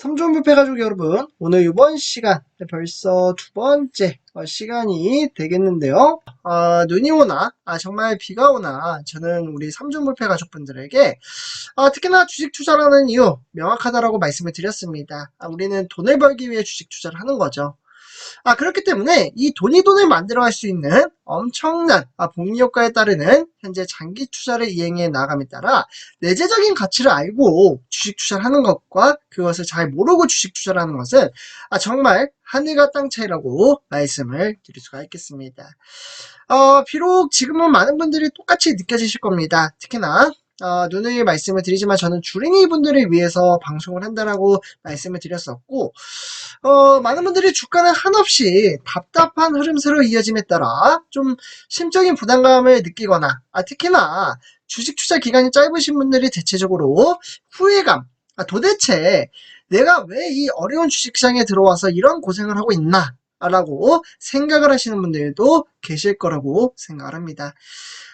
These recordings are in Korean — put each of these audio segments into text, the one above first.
삼전불패 가족 여러분, 오늘 이번 시간 벌써 두 번째 어, 시간이 되겠는데요. 아, 눈이 오나, 아, 정말 비가 오나, 저는 우리 삼전불패 가족분들에게 아, 특히나 주식 투자라는 이유 명확하다라고 말씀을 드렸습니다. 아, 우리는 돈을 벌기 위해 주식 투자를 하는 거죠. 아, 그렇기 때문에 이 돈이 돈을 만들어 갈 수 있는 엄청난 아, 복리 효과에 따르는 현재 장기 투자를 이행해 나감에 따라 내재적인 가치를 알고 주식 투자를 하는 것과 그것을 잘 모르고 주식 투자를 하는 것은 아, 정말 하늘과 땅 차이라고 말씀을 드릴 수가 있겠습니다. 어, 비록 지금은 많은 분들이 똑같이 느껴지실 겁니다. 특히나 어, 누누이 말씀을 드리지만 저는 주린이 분들을 위해서 방송을 한다라고 말씀을 드렸었고 어, 많은 분들이 주가는 한없이 답답한 흐름세로 이어짐에 따라. 좀 심적인 부담감을 느끼거나 아, 특히나 주식 투자 기간이 짧으신 분들이 대체적으로 후회감 아, 도대체 내가 왜 이 어려운 주식시장에 들어와서 이런 고생을 하고 있나 라고 생각을 하시는 분들도 계실 거라고 생각을 합니다.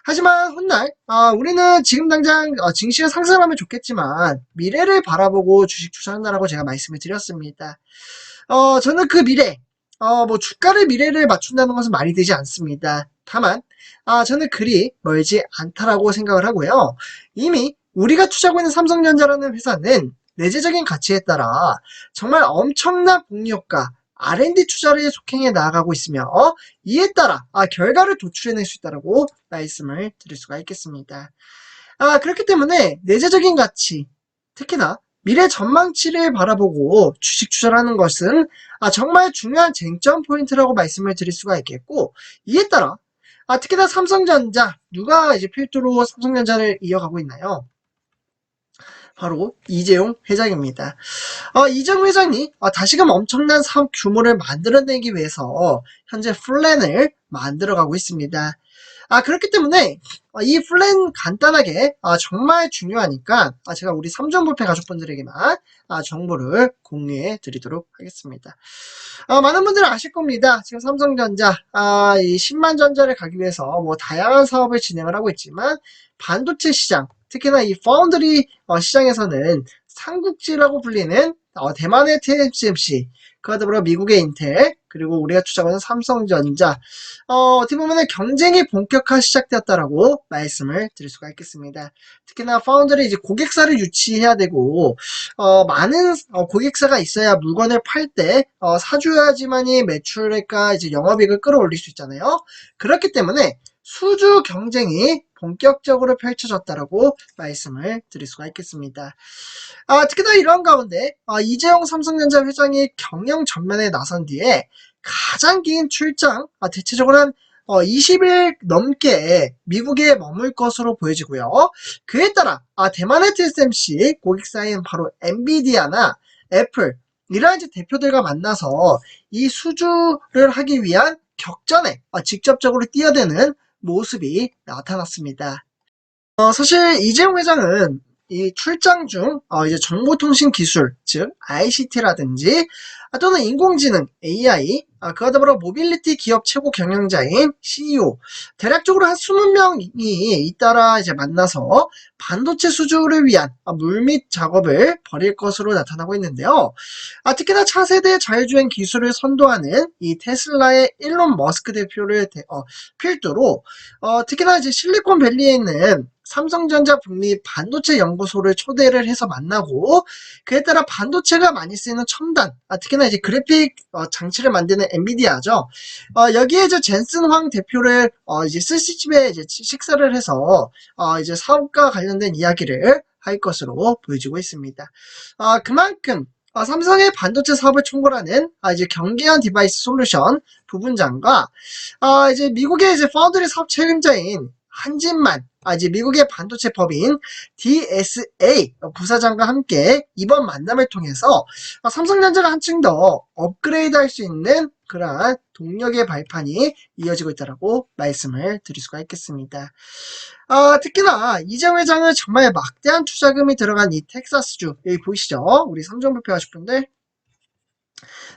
하지만 훗날 아, 우리는 지금 당장 어, 증시가 상승하면 좋겠지만 미래를 바라보고 주식 투자한다라고 제가 말씀을 드렸습니다. 어, 저는 그 미래, 어, 뭐 주가를 미래를 맞춘다는 것은 말이 되지 않습니다. 다만 아, 저는 그리 멀지 않다라고 생각을 하고요. 이미 우리가 투자하고 있는 삼성전자라는 회사는 내재적인 가치에 따라 정말 엄청난 복리효과, R&D 투자를 속행해 나아가고 있으며 이에 따라 아, 결과를 도출해낼 수 있다고 말씀을 드릴 수가 있겠습니다. 아, 그렇기 때문에 내재적인 가치, 특히나 미래 전망치를 바라보고 주식 투자를 하는 것은 아, 정말 중요한 쟁점 포인트라고 말씀을 드릴 수가 있겠고 이에 따라 아, 특히나 삼성전자 누가 이제 필두로 삼성전자를 이어가고 있나요? 바로 이재용 회장입니다. 어, 이재용 회장이 어, 다시금 엄청난 사업 규모를 만들어내기 위해서 현재 플랜을 만들어가고 있습니다. 아, 그렇기 때문에 어, 이 플랜 간단하게 아, 정말 중요하니까 아, 제가 우리 삼전불패 가족분들에게만 아, 정보를 공유해 드리도록 하겠습니다. 아, 많은 분들은 아실 겁니다. 지금 삼성전자 아, 이 10만 전자를 가기 위해서 뭐 다양한 사업을 진행을 하고 있지만 반도체 시장 특히나 이 파운드리 어, 시장에서는 삼국지라고 불리는 어, 대만의 TSMC, 그와 더불어 미국의 인텔, 그리고 우리가 투자하는 삼성전자, 어, 어떻게 보면 경쟁이 본격화 시작되었다라고 말씀을 드릴 수가 있겠습니다. 특히나 파운드리 이제 고객사를 유치해야 되고, 어, 많은 어, 고객사가 있어야 물건을 팔 때, 어, 사줘야지만이 매출액과 이제 영업이익을 끌어올릴 수 있잖아요. 그렇기 때문에 수주 경쟁이 본격적으로 펼쳐졌다라고 말씀을 드릴 수가 있겠습일 아, 특히나 이런 가운데 아, 이재용 삼성전자 회장이 경영 전면에 나선 뒤에 가장 긴 출장, 아, 대체적으로 한 어, 20일 넘게 미국에 머물 것으로 보여지고요. 그에 따라 아, 대만의 TSMC 고객사인 바로 엔비디아나 애플 이러한 이제 대표들과 만나서 이 수주를 하기 위한 격전에 아, 직접적으로 뛰어드는 모습이 나타났습니다. 어, 사실 이재용 회장은 이 출장 중 어, 이제 정보통신 기술 즉 ICT라든지 아, 또는 인공지능 AI 아, 그와 더불어 모빌리티 기업 최고 경영자인 CEO 대략적으로 한 20명이 잇따라 이제 만나서 반도체 수주를 위한 아, 물밑 작업을 벌일 것으로 나타나고 있는데요. 아, 특히나 차세대 자율주행 기술을 선도하는 이 테슬라의 일론 머스크 대표를 대, 어, 필두로 어, 특히나 이제 실리콘밸리에 있는 삼성전자 북미 반도체 연구소를 초대를 해서 만나고 그에 따라 반도체가 많이 쓰이는 첨단 아, 특히나 이제 그래픽 어, 장치를 만드는 엔비디아죠 어, 여기에 이제 젠슨 황 대표를 어, 이제 스시집에 이제 식사를 해서 어, 이제 사업과 관련된 이야기를 할 것으로 보여지고 있습니다. 아, 그만큼 어, 삼성의 반도체 사업을 총괄하는 아, 이제 경계한 디바이스 솔루션 부분장과 아, 이제 미국의 이제 파운드리 사업 책임자인 한진만 아, 이제 미국의 반도체 법인 DSA 부사장과 함께 이번 만남을 통해서 삼성전자가 한층 더 업그레이드 할 수 있는 그러한 동력의 발판이 이어지고 있다고 말씀을 드릴 수가 있겠습니다. 아, 특히나 이재용 회장은 정말 막대한 투자금이 들어간 이 텍사스주 여기 보이시죠? 우리 삼성부표 하실 분들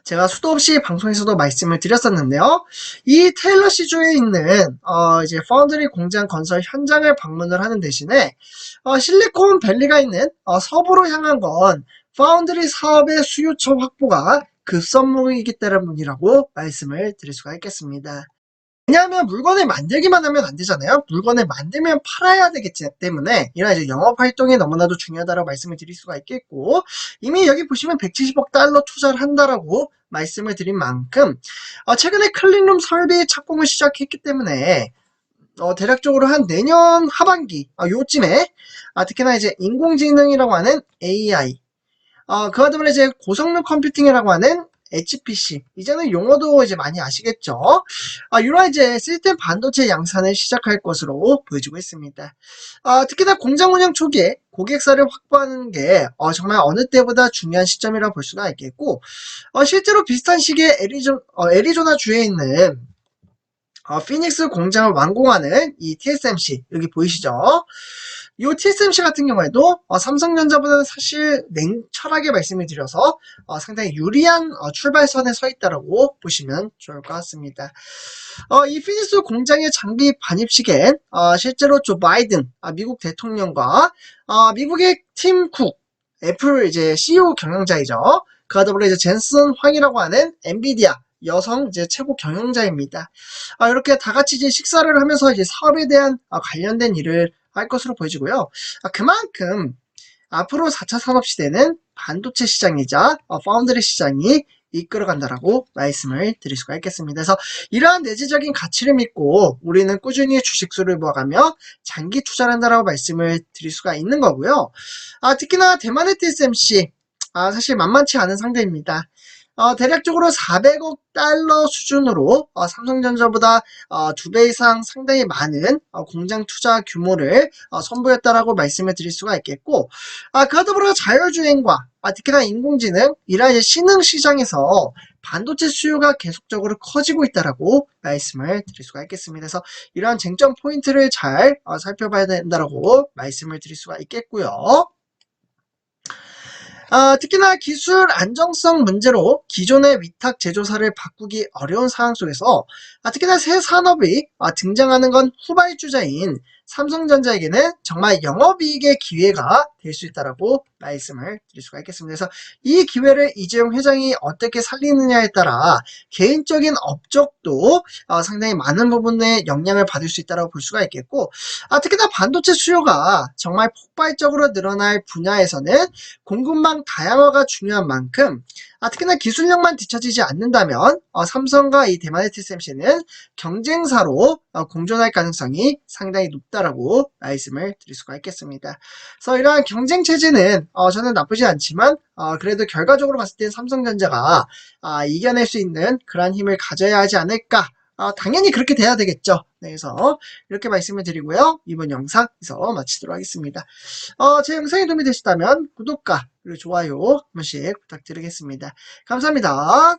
제가 수도 없이 방송에서도 말씀을 드렸었는데요. 이 테일러 시주에 있는 어, 이제 파운드리 공장 건설 현장을 방문을 하는 대신에 어, 실리콘 밸리가 있는 어, 서부로 향한 건 파운드리 사업의 수요처 확보가 급선무이기 때문이라고 말씀을 드릴 수가 있겠습니다. 왜냐하면 물건을 만들기만 하면 안 되잖아요. 물건을 만들면 팔아야 되기 때문에 이런 이제 영업 활동이 너무나도 중요하다고 말씀을 드릴 수가 있겠고 이미 여기 보시면 170억 달러 투자를 한다라고 말씀을 드린 만큼 어, 최근에 클린룸 설비 착공을 시작했기 때문에 어, 대략적으로 한 내년 하반기 어, 요쯤에 아, 특히나 이제 인공지능이라고 하는 AI 어, 그와 더불어 이제 고성능 컴퓨팅이라고 하는 HPC 이제는 용어도 이제 많이 아시겠죠? 아, 이런 이제 시스템 반도체 양산을 시작할 것으로 보여지고 있습니다. 아, 특히나 공장 운영 초기에 고객사를 확보하는 게 어, 정말 어느 때보다 중요한 시점이라 볼 수가 있겠고 어, 실제로 비슷한 시기에 애리조, 어, 애리조나 주에 있는 어, 피닉스 공장을 완공하는 이 TSMC 여기 보이시죠? 이 TSMC 같은 경우에도 어, 삼성전자보다는 사실 냉철하게 말씀을 드려서 어, 상당히 유리한 어, 출발선에 서 있다라고 보시면 좋을 것 같습니다. 어, 이 피닉스 공장의 장비 반입식엔 어, 실제로 조 바이든 아, 미국 대통령과 어, 미국의 팀 쿡, 애플 이제 CEO 경영자이죠. 그와 더불어 이제 젠슨 황이라고 하는 엔비디아 여성 이제 최고 경영자입니다. 아, 이렇게 다 같이 이제 식사를 하면서 이제 사업에 대한 아, 관련된 일을 할 것으로 보여지고요. 아, 그만큼 앞으로 4차 산업 시대는 반도체 시장이자 어, 파운드리 시장이 이끌어간다라고 말씀을 드릴 수가 있겠습니다. 그래서 이러한 내재적인 가치를 믿고 우리는 꾸준히 주식수를 모아가며 장기 투자를 한다라고 말씀을 드릴 수가 있는 거고요. 아, 특히나 대만의 TSMC 아, 사실 만만치 않은 상대입니다. 어, 대략적으로 400억 달러 수준으로 어, 삼성전자보다 어, 두배 이상 상당히 많은 어, 공장 투자 규모를 어, 선보였다라고 말씀을 드릴 수가 있겠고 아, 그와 더불어 자율주행과 아, 특히나 인공지능 이제 신흥 시장에서 반도체 수요가 계속적으로 커지고 있다라고 말씀을 드릴 수가 있겠습니다. 그래서 이러한 쟁점 포인트를 잘 어, 살펴봐야 된다라고 말씀을 드릴 수가 있겠고요. 아, 특히나 기술 안정성 문제로 기존의 위탁 제조사를 바꾸기 어려운 상황 속에서 아, 특히나 새 산업이 아, 등장하는 건 후발주자인 삼성전자에게는 정말 영업이익의 기회가 될 수 있다라고 말씀을 드릴 수가 있겠습니다. 그래서 이 기회를 이재용 회장이 어떻게 살리느냐에 따라 개인적인 업적도 어, 상당히 많은 부분에 영향을 받을 수 있다라고 볼 수가 있겠고 아, 특히나 반도체 수요가 정말 폭발적으로 늘어날 분야에서는 공급망 다양화가 중요한 만큼 아, 특히나 기술력만 뒤처지지 않는다면 어, 삼성과 이 대만의 TSMC는 경쟁사로 어, 공존할 가능성이 상당히 높다 라고 말씀을 드릴 수가 있겠습니다. 그래서 이러한 경쟁 체제는 어, 저는 나쁘지 않지만 어, 그래도 결과적으로 봤을 때 삼성전자가 아, 이겨낼 수 있는 그러한 힘을 가져야 하지 않을까 아, 당연히 그렇게 돼야 되겠죠. 네, 그래서 이렇게 말씀을 드리고요. 이번 영상 여기서 마치도록 하겠습니다. 어, 제 영상이 도움이 되셨다면 구독과 그리고 좋아요 한 번씩 부탁드리겠습니다. 감사합니다.